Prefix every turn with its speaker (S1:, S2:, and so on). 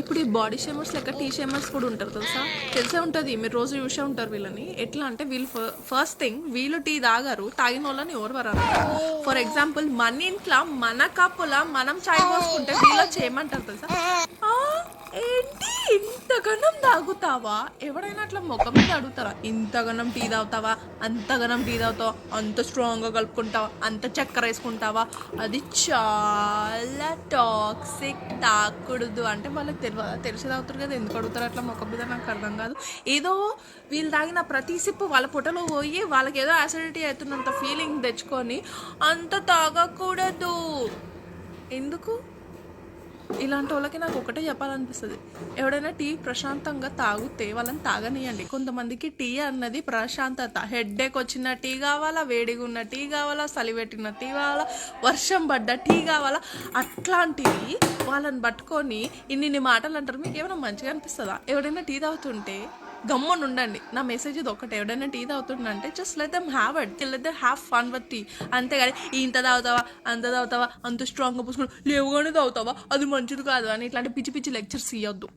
S1: ఇప్పుడు ఈ బాడీ షేమర్స్ లెక్క టీ షేమర్స్ కూడా ఉంటారు తెలుసా? తెలిసే ఉంటుంది. మీరు రోజు చూసే ఉంటారు వీళ్ళని. ఎట్లా అంటే వీళ్ళు ఫస్ట్ థింగ్ వీళ్ళు టీ తాగారు. తాగిన వాళ్ళని ఎవరు వరారు? ఫర్ ఎగ్జాంపుల్ మన ఇంట్లో మన కప్పుల మనం చాయ్ పోసుకుంటే వీళ్ళు చేయమంటారు తెలుసా? ఏంటి ఇంతగనం తాగుతావా? ఎవడైనా అట్లా ముఖం మీద అడుగుతారా? ఇంతగనం టీ తాగుతావా? అంతగనం టీ తాగుతావా? అంత స్ట్రాంగ్గా కలుపుకుంటావా? అంత చక్కెర వేసుకుంటావా? అది చాలా టాక్సిక్ తాగకూడదు అంటే వాళ్ళకి తెలియదు తెలిసి తాగుతారు కదా ఎందుకు అడుగుతారు అట్లా ముఖం మీద? నాకు అర్థం కాదు. ఏదో వీళ్ళు తాగిన ప్రతి సిప్పు వాళ్ళ పొట్టలో పోయి వాళ్ళకి ఏదో యాసిడిటీ అవుతున్నంత ఫీలింగ్ తెచ్చుకొని అంత తాగకూడదు. ఎందుకు? ఇలాంటి వాళ్ళకి నాకు ఒకటే చెప్పాలనిపిస్తుంది. ఎవడైనా టీ ప్రశాంతంగా తాగితే వాళ్ళని తాగనియండి. కొంతమందికి టీ అన్నది ప్రశాంతత. హెడ్ఏక్ వచ్చిన టీ కావాలా వేడిగా ఉన్న టీ కావాలా చలిపెట్టిన టీ కావాలా వర్షం పడ్డ టీ కావాలా అట్లాంటివి వాళ్ళని పట్టుకొని ఇన్ని మాటలు అంటారు. మీకు ఏమైనా మంచిగా అనిపిస్తుందా? ఎవడైనా టీ తాగుతుంటే గమ్మున ఉండండి నా మెసేజ్ ఇది ఒకటి ఎవడైనా tea తాగుతుండంటే just let them have it let them have fun with tea అంతేగాని ఇంత తాగుతావా? అంత తాగుతావా? అంత స్ట్రాంగ్గా పూసుకుని లేవుగానే తాగుతావా? అది మంచిది కాదు అని ఇట్లాంటి పిచ్చి పిచ్చి లెక్చర్స్ ఇవ్వద్దు